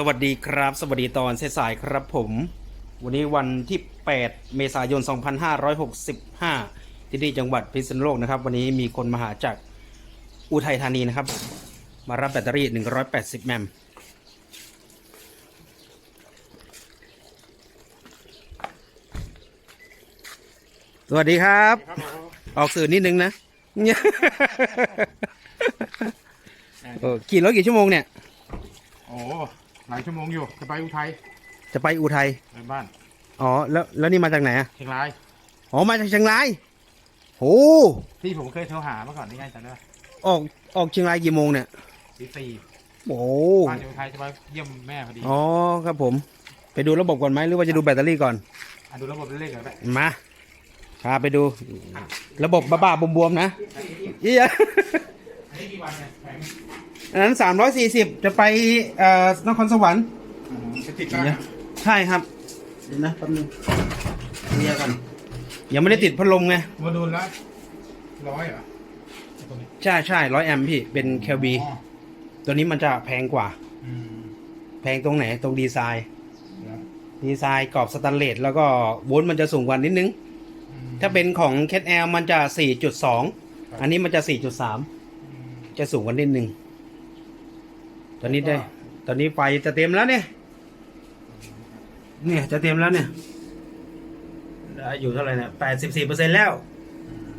สวัสดีครับ สวัสดีตอนสายครับผม วันนี้วันที่ 8 เมษายน 2565 ที่นี่จังหวัดพิษณุโลกนะครับ วันนี้มีคนมาหาจากอุทัยธานีนะครับ มารับแบตเตอรี่ 180 แมมสวัสดีครับ ออกสื่อนิดนึงนะเนี่ยเออขี่รถกี่ชั่วโมงเนี่ย โอ้ หลายชั่วโมงอยู่จะไปอุทัยจะไปอุทัยไปบ้านอ๋อแล้วแล้วนี่มาจากไหนอะเชียงรายอ๋อมาจากเชียงรายโหที่ผมเคยโทรหาเมื่อก่อนนี่ไงจำได้ปะออกออกเชียงรายกี่โมงเนี่ยตีสี่โอ้บ้านอยู่อุทัยจะไปเยี่ยมแม่พอดีอ๋อครับผม ไปดูระบบก่อนไหมหรือว่าจะดูแบตเตอรี่ก่อน อะดูระบบเลขกันได้มาพาไปดู ระบบบ้าๆบวมๆนะเอีย อันนี้กี่วันเนี่ยแพง อันนั้นสามร้อยสี่สิบจะไปเอ่อนครสวรรค์จะติดกันนะใช่ครับเดี๋ยวนะแป๊บนึงเคลียร์กันยังไม่ได้ติดพัดลมไงโมดูลละร้อยเหรอตรงนี้ใช่ใช่ร้อยแอมพี่เป็นเคบีอ๋อตัวนี้มันจะแพงกว่าอืมแพงตรงไหนตรงดีไซน์แล้วดีไซน์กรอบสแตนเลสแล้วก็โวลต์มันจะสูงกว่านิดนึงอืมถ้าเป็นของ c a t l มันจะ 4.2 อันนี้มันจะ 4.3อืมจะสูงกว่านิดนึง ตอนนี้ได้ ตอนนี้ไฟจะเต็มแล้วเนี่ย เนี่ยจะเต็มแล้วเนี่ยได้อยู่เท่าไหร่เนี่ย84%แล้ว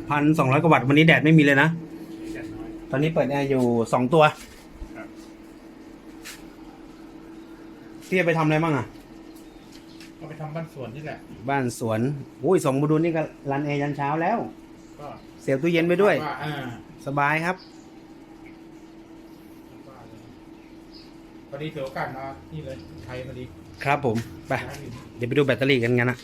พันสองร้อยกว่าวัตต์วันนี้แดดไม่มีเลยนะเจ็ดน้อยตอนนี้เปิดแอร์อยู่สองตัวครับเตี้ยไปทำอะไรบ้างอะก็ไปทำบ้านสวนนี่แหละ บ้านสวน อุ้ยสองโมดูลนี่ก็รันแอร์ยันเช้าแล้ว ก็เสียบตู้เย็นไปด้วยาอ่าสบายครับ พอดีถือโอกาสมานี่เลยไทยพอดีครับผม ไปร้านอยู่เดี๋ยวไปดูแบตเตอรี่กันกันนะ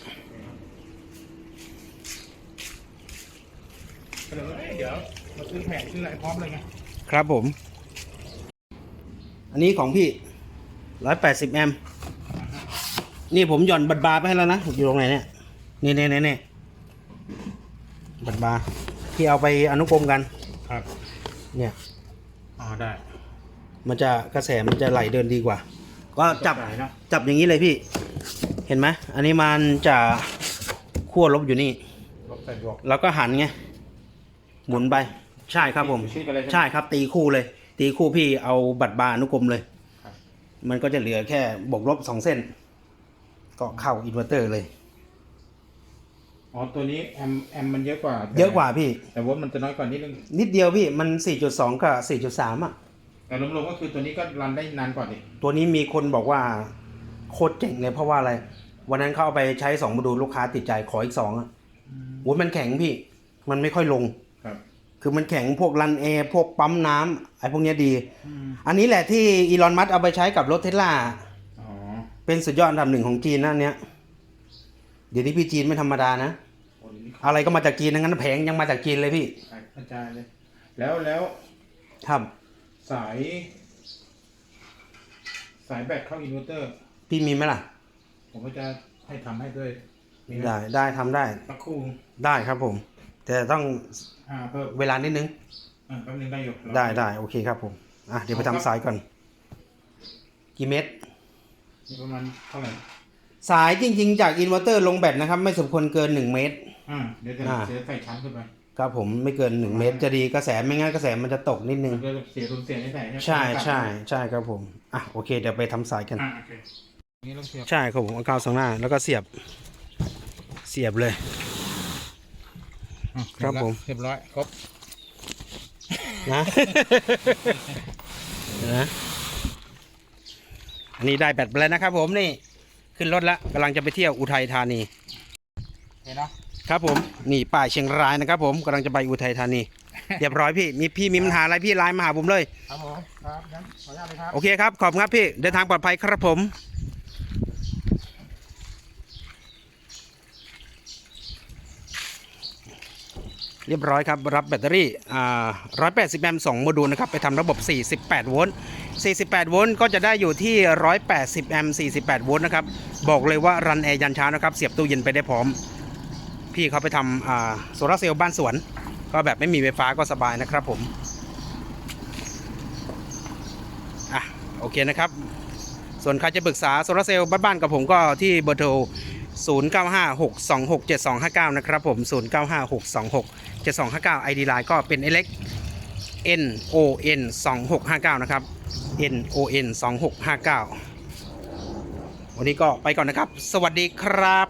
ก็เลยว่าเอ้ยเดี๋ยวมาซื้อแผงซื้ออะไรพร้อมเลยไงครับผม อันนี้ของพี่ร้อยแปดสิบแอมนี่ผมหย่อนบัตรบาร์ไปให้แล้วนะ อยู่ตรงไหนเนี่ย นี่นี่นี่นี่บัตรบาร์ที่เอาไปอนุกรมกัน ครับ เนี่ย อ๋อได้ มันจะกระแสมันจะไหลเดินดีกว่า ก็จับไหนเนาะจับอย่างนี้เลยพี่ เห็นไหมอันนี้มันจะขั้วลบอยู่นี่ลบใส่บวกแล้วก็หันไงหมุนไป ใช่ครับผมชี้ไปเลยใช่ไหมใช่ครับตีคู่เลย ตีคู่พี่เอาบัตรบาร์อนุกรมเลยครับมันก็จะเหลือแค่บวกลบสองเส้น ก็เข้าอินเวอร์เตอร์เลยอ๋อ ตัวนี้แอมแอมมันเยอะกว่า เยอะกว่าพี่ แต่ว่ามันจะน้อยกว่านิดนึง นิดเดียวพี่ มัน 4.2 กับ 4.3 อะ แต่รวมๆก็คือตัวนี้ก็รันได้นานกว่าดิตัวนี้มีคนบอกว่าโคตรเจ๋งเลยเพราะว่าอะไร วันนั้นเข้าเอาไปใช้สองมาดูลูกค้าติดใจขออีกสองอะโหมันแข็งพี่ มันไม่ค่อยลงครับ คือมันแข็งพวกรันแอร์พวกปั๊มน้ำไอ้พวกเนี้ยดี อันนี้แหละที่อีลอนมัสเอาไปใช้กับรถเทสลาอ๋อ เป็นสุดยอดอันดับหนึ่งของจีนนะอันเนี้ยเดี๋ยวนี้พี่จีนไม่ธรรมดานะ โอ้นี่อะไรก็มาจากจีนทั้งนั้นแผงยังมาจากจีนเลยพี่ ขายกระจายเลย แล้วแล้วครับ สาย สายแบตเข้าอินเวอร์เตอร์ พี่มีไหมล่ะ ผมก็จะให้ทำให้ด้วยมีไหมได้ได้ทำได้สักครู่ได้ครับผม แต่ต้องอ่าเพิ่มเวลานิดนึง อ่าแป๊บนึงได้อยู่ได้ได้โอเคครับผมอะเดี๋ยวไปทำสายก่อน กี่เมตรนี่ประมาณเท่าไหร่สายจริง ๆ จากอินเวอร์เตอร์ลงแบตนะครับ ไม่สมควรเกิน 1 เมตร อ่าเดี๋ยวจะอ่า เสียใส่ชั้นขึ้นไป ครับผมไม่เกิน1เมตรจะดีกระแสไม่งั้นกระแสมันจะตกนิดนึงมันก็จะเสียทุนเสียนี่ใส่ไหมใช่ใช่ใช่ครับผมอะโอเคเดี๋ยวไปทำสายกัน อ่าโอเคนี่เราเสียบใช่ครับผมเอากาวสองหน้าแล้วก็เสียบเสียบเลย อะครับผม เรียบร้อยครบนะ เดี๋ยวนะอันนี้ได้แบตไปแล้วนะครับผมนี่ ขึ้นรถแล้วกำลังจะไปเที่ยวอุทัยธานีเห็นเนาะ ครับผมนี่ป้ายเชียงรายนะครับ ผมกำลังจะไปอุทัยธานีเรียบร้อยพี่มีพี่มีปัญหาอะไรพี่ไลน์มาหาผมเลยครับผมครับงั้นขออนุญาตเลยครับโอเคครับขอบคุณครับพี่เดินทางปลอดภัยครับผมเรียบร้อยครับ รับแบตเตอรี่อ่า180แอมป์2โมดูลนะครับ ไปทำระบบ 48 โวลต์ 48 โวลต์ก็จะได้อยู่ที่ 180 แอมป์ 48 โวลต์นะครับ บอกเลยว่ารันแอร์ยันเช้านะครับ เสียบตู้เย็นไปได้พร้อม พี่เขาไปทำโซลาร์เซลล์บ้านสวน ก็แบบไม่มีไฟฟ้าก็สบายนะครับผมอะโอเคนะครับ ส่วนใครจะปรึกษาโซลาร์เซลล์บ้านๆกับผมก็ที่เบอร์โทร0956267259 นะครับผม 0956267259 ID Line ก็เป็น Alex N O N 2659 นะครับ N O N 2659 วันนี้ก็ไปก่อนนะครับ สวัสดีครับ